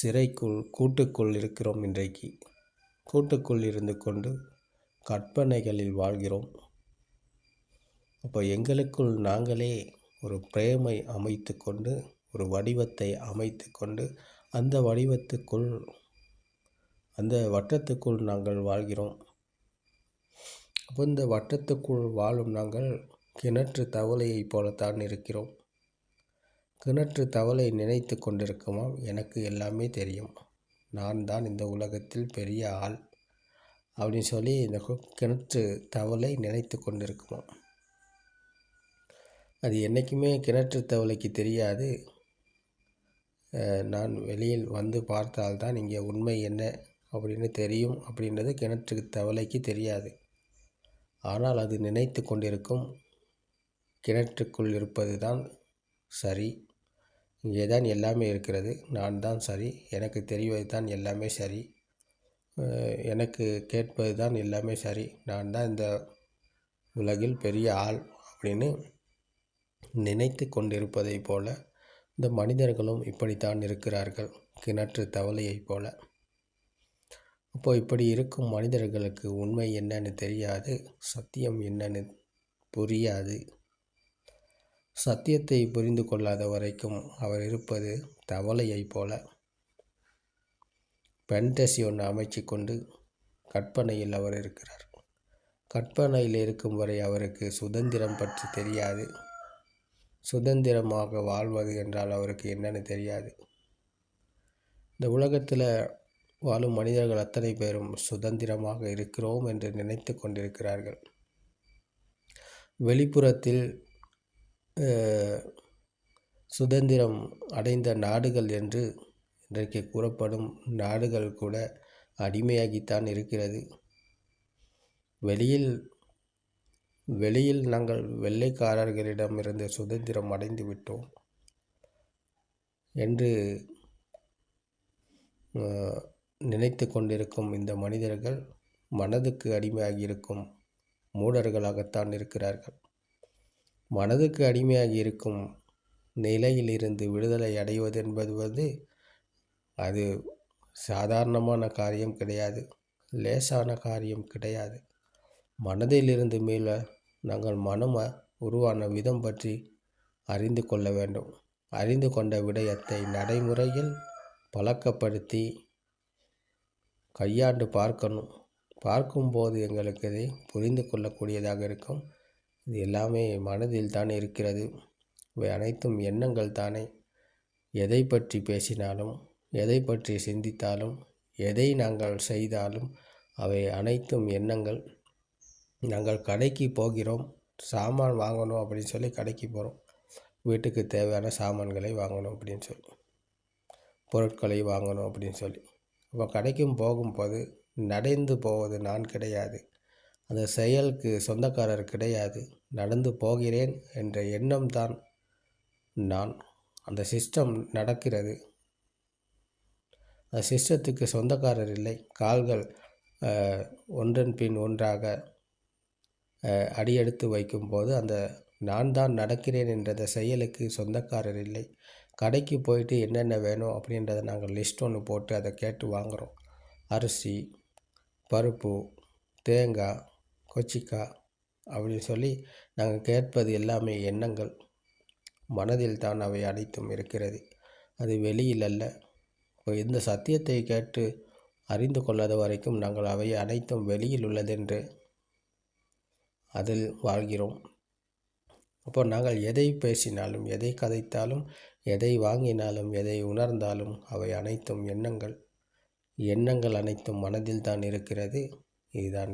சிறைக்குள் கூட்டுக்குள் இருக்கிறோம் இன்றைக்கு. கூட்டுக்குள் இருந்து கொண்டு கற்பனைகளில் வாழ்கிறோம். அப்போ எங்களுக்குள் நாங்களே ஒரு பிரேமை அமைத்து கொண்டு ஒரு வடிவத்தை அமைத்து கொண்டு அந்த வடிவத்துக்குள் அந்த வட்டத்துக்குள் நாங்கள் வாழ்கிறோம். அப்போ இந்த வட்டத்துக்குள் வாழும் நாங்கள் கிணற்று தவளையைப் போலத்தான் இருக்கிறோம். கிணற்று தவளை நினைத்து கொண்டிருக்குமா? எனக்கு எல்லாமே தெரியும். நான் தான் இந்த உலகத்தில் பெரிய ஆள். அப்படின்னு சொல்லி இந்த கிணற்று தவளை நினைத்து கொண்டிருக்குமா? அது என்றைக்குமே கிணற்று தவளைக்கு தெரியாது. நான் வெளியில் வந்து பார்த்தால்தான் இங்கே உண்மை என்ன அப்படின்னு தெரியும் அப்படின்றது கிணற்று தவளைக்கு தெரியாது. ஆனால் அது நினைத்து கொண்டிருக்கும். கிணற்றுக்குள் இருப்பது தான் சரி. இங்கே தான் எல்லாமே இருக்கிறது. நான் தான் சரி. எனக்கு தெரிவது தான் எல்லாமே சரி. எனக்கு கேட்பது தான் எல்லாமே சரி. நான் தான் இந்த உலகில் பெரிய ஆள் அப்படின்னு நினைத்து கொண்டிருப்பதைப் போல இந்த மனிதர்களும் இப்படித்தான் இருக்கிறார்கள். கிணற்று தவளையைப் போல. அப்போ இப்படி இருக்கும் மனிதர்களுக்கு உண்மை என்னன்னு தெரியாது. சத்தியம் என்னன்னு புரியாது. சத்தியத்தை புரிந்து கொள்ளாத வரைக்கும் அவர் இருப்பது தவளையைப் போல. பென்டசி ஒன்று அமைச்சு கொண்டு கற்பனையில் அவர் இருக்கிறார். கற்பனையில் இருக்கும் வரை அவருக்கு சுதந்திரம் பற்றி தெரியாது. சுதந்திரமாக வாழ்வது என்றால் அவருக்கு என்னன்னு தெரியாது. இந்த உலகத்தில் வாழும் மனிதர்கள் அத்தனை பேரும் சுதந்திரமாக இருக்கிறோம் என்று நினைத்து கொண்டிருக்கிறார்கள். வெளிப்புறத்தில் சுதந்திரம் அடைந்த நாடுகள் என்று இன்றைக்கு கூறப்படும் நாடுகள் கூட அடிமையாகித்தான் இருக்கிறது. வெளியில் வெளியில் நாங்கள் வெள்ளைக்காரர்களிடமிருந்து சுதந்திரம் அடைந்து விட்டோம் என்று நினைத்து கொண்டிருக்கும் இந்த மனிதர்கள் மனதுக்கு அடிமையாகி இருக்கும் மூடர்களாகத்தான் இருக்கிறார்கள். மனதுக்கு அடிமையாகி இருக்கும் நிலையிலிருந்து விடுதலை அடைவது என்பது வந்து அது சாதாரணமான காரியம் கிடையாது. லேசான காரியம் கிடையாது. மனதிலிருந்து மேல நாங்கள் மனம் உருவான விதம் பற்றி அறிந்து கொள்ள வேண்டும். அறிந்து கொண்ட விடயத்தை நடைமுறையில் பழக்கப்படுத்தி கையாண்டு பார்க்கணும். பார்க்கும்போது எங்களுக்கு இதை புரிந்து கொள்ளக்கூடியதாக இருக்கும். இது எல்லாமே மனதில் தான் இருக்கிறது. இவை அனைத்தும் எண்ணங்கள் தானே. எதை பற்றி பேசினாலும் எதை பற்றி சிந்தித்தாலும் எதை நாங்கள் செய்தாலும் அவை அனைத்தும் எண்ணங்கள். நாங்கள் கடைக்கு போகிறோம் சாமான் வாங்கணும் அப்படின்னு சொல்லி கடைக்கு போகிறோம் வீட்டுக்கு தேவையான சாமான்களை வாங்கணும் அப்படின்னு சொல்லி பொருட்களை வாங்கணும் அப்படின்னு சொல்லி. இப்போ கடைக்கும் போகும்போது நடந்து போவது நான் கிடையாது. அந்த செயலுக்கு சொந்தக்காரர் கிடையாது. நடந்து போகிறேன் என்ற எண்ணம்தான் நான். அந்த சிஸ்டம் நடக்கிறது. அந்த சிஸ்டத்துக்கு சொந்தக்காரர் இல்லை. கால்கள் ஒன்றன் பின் ஒன்றாக அடியெடுத்து வைக்கும்போது அந்த நான் தான் நடக்கிறேன் என்ற செயலுக்கு சொந்தக்காரர் இல்லை. கடைக்கு போயிட்டு என்னென்ன வேணும் அப்படின்றத நாங்கள் லிஸ்ட் ஒன்று போட்டு அதை கேட்டு வாங்குகிறோம் அரிசி பருப்பு தேங்காய் கொச்சிக்கா அப்படின்னு சொல்லி நாங்கள் கேட்பது எல்லாமே எண்ணங்கள். மனதில் தான் அவை அனைத்தும் இருக்கிறது. அது வெளியில் அல்ல. இப்போ இந்த சத்தியத்தை கேட்டு அறிந்து கொள்ளாத வரைக்கும் நாங்கள் அவை அனைத்தும் வெளியில் உள்ளதென்று அதில் வாழ்கிறோம். அப்போ நாங்கள் எதை பேசினாலும் எதை கதைத்தாலும் எதை வாங்கினாலும் எதை உணர்ந்தாலும் அவை அனைத்தும் எண்ணங்கள். எண்ணங்கள் அனைத்தும் மனதில் தான் இருக்கிறது. இதுதான்